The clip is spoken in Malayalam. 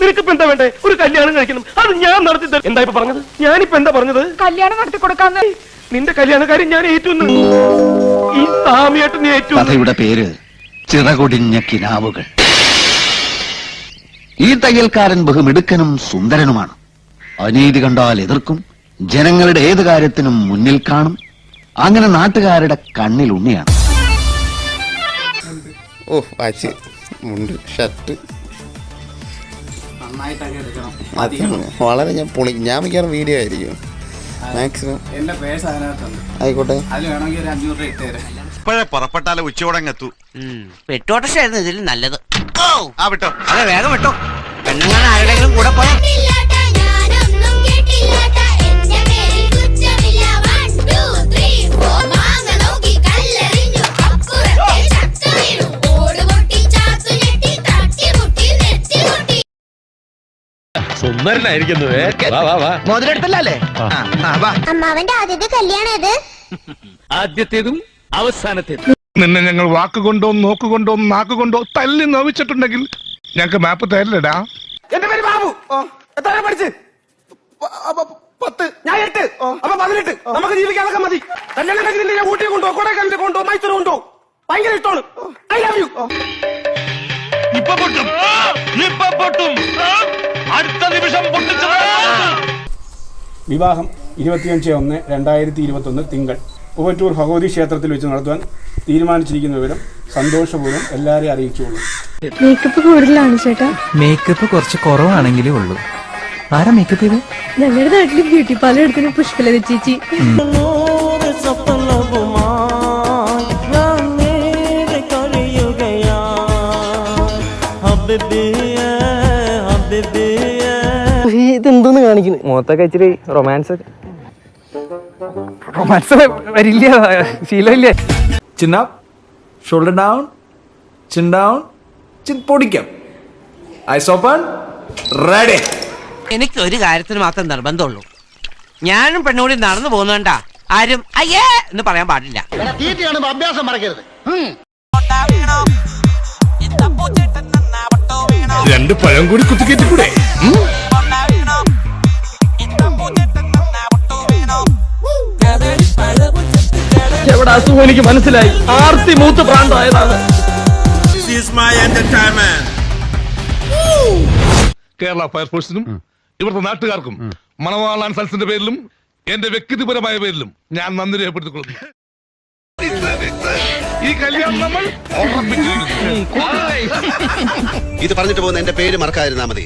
നിനക്കിപ്പോ എന്താ വേണ്ടേ? ഒരു കല്യാണം കഴിക്കണം. അത് ഞാൻ നടത്തി തരും. എന്താ ഇപ്പൊ പറഞ്ഞത്? ഞാനിപ്പോ എന്താ പറഞ്ഞത്? കല്യാണം നടത്തി കൊടുക്കാന്ന്. നിന്റെ കല്യാണക്കാരൻ ഞാൻ ഏറ്റുന്നു. ഈ സാമിയായിട്ട് നീ ഏറ്റു കഥയുടെ പേര് ചിറകൊടിഞ്ഞ കിനാവുകൾ. ഈ തയ്യൽക്കാരൻ ബഹുമിടുക്കനും സുന്ദരനുമാണ്. അനീതി കണ്ടാൽ എതിർക്കും. ജനങ്ങളുടെ ഏത് കാര്യത്തിനും മുന്നിൽ കാണും. അങ്ങനെ നാട്ടുകാരുടെ കണ്ണിൽ ഉണ്ണിയാണ്. ഓ വാച്ച് മുണ്ട് ഷർട്ട്. വളരെ ഞാൻ പൊളി ഞാൻ മിക്കവാറും വീഡിയോ ആയിരിക്കും. മാക്സിമം എന്റെ പേഴ്സ് അതിനകത്തുണ്ട്. ആയിക്കോട്ടെ. അതിൽ വേണമെങ്കിൽ ഒരു അഞ്ഞൂറ് രൂപ ഇട്ടുതരാം ഇപ്പോഴേ പുറപ്പെട്ടാലേ ഉച്ചയോടങ്ങെത്തു പെട്ടോട്ടശായിരുന്നു ഇതിൽ നല്ലത്. ഓ ആ വിട്ടോ. അതെ വേഗം വിട്ടോ. പെണ്ണുങ്ങൾ ആരുടെങ്കിലും കൂടെ പോയാ സുന്ദരനായിരിക്കുന്നു. മുതലെടുത്തല്ലേ അമ്മാവന്റെ ആദ്യത്തെ കല്യാണം ആദ്യത്തേതും അവസാനത്തേതും. നിന്നെ ഞങ്ങൾ വാക്കുകൊണ്ടോ നോക്കുകൊണ്ടോ നാക്കുകൊണ്ടോ തല്ലി നോവിച്ചിട്ടുണ്ടെങ്കിൽ ഞങ്ങൾക്ക് മാപ്പ് തരില്ലടാ. എന്റെ പേര് ബാബു. എത്ര പഠിച്ച്? പത്ത്. ഞാൻ എട്ട്. അപ്പൊ പതിനെട്ട്. നമുക്ക് ജീവിക്കാനൊക്കെ മതി. കല്യാണം കഴിഞ്ഞിട്ട് ഞാൻ ഊട്ടി കൊണ്ടോ കൊടൈക്കനാലിൽ കൊണ്ടോ മൈസൂർ കൊണ്ടോ ഭയങ്കര ഇഷ്ടമാണ്. ഐ ലവ് യു ഇപ്പൊ പൊട്ടും. ഇപ്പൊ പൊട്ടും. അടുത്ത നിമിഷം വിവാഹം ഇരുപത്തിയഞ്ച് ഒന്ന് രണ്ടായിരത്തി ഇരുപത്തൊന്ന് തിങ്കൾ. ഉവറ്റൂർ ഭഗവതി ക്ഷേത്രത്തിൽ വെച്ച് നടത്തുവാൻ തീരുമാനിച്ചിരിക്കുന്ന വിവരം സന്തോഷപൂർവം എല്ലാവരെയും അറിയിച്ചുള്ളൂ മേക്കപ്പ് കൂടുതലാണ് ചേട്ടാ. മേക്കപ്പ് കുറച്ച് കുറവാണെങ്കിലേ ഉള്ളൂ. ആരാ മേക്കപ്പ് ചെയ്ത്? ഞങ്ങളുടെ നാട്ടിലെ ബ്യൂട്ടി പാർലർ പുഷ്പലത ചേച്ചി. ഇതെന്തോന്ന് കാണിക്കുന്നു മുഖത്തൊക്കെ ഇച്ചിരി റൊമാൻസ് റൊമാൻസ് വരില്ല ശീലമില്ല. ചിന്ന shoulder down chin down chin പൊടിക്കാം. Eyes open ready എനിക്ക് ഒരു കാര്യത്തിന് മാത്രം നിർബന്ധമുള്ളൂ. ഞാനും പെണ്ണുകൂടി നടന്നു പോകുന്നുണ്ട ആരും അയ്യേ എന്ന് പറയാൻ പാടില്ല. അഭ്യാസം മറക്കരുത്. രണ്ട് പഴം കൂടി കുത്തിക്കേറ്റിക്കൂടെ? എവിടെ അസുഖം? എനിക്ക് മനസ്സിലായി. ആർത്തി മൂത്ത് പ്രാന്തായതാണ്. കേരള ഫയർഫോഴ്സിനും ഇവിടുത്തെ നാട്ടുകാർക്കും മണവാളാൻ സൽസിന്റെ പേരിലും എന്റെ വ്യക്തിപരമായ പേരിലും ഞാൻ നന്ദി രേഖപ്പെടുത്തിക്കൊള്ളുന്നു. ഈ കല്യാണം നമ്മൾ ഇത് പറഞ്ഞിട്ട് പോകുന്ന എന്റെ പേര് മറക്കാതിരുന്നാ മതി.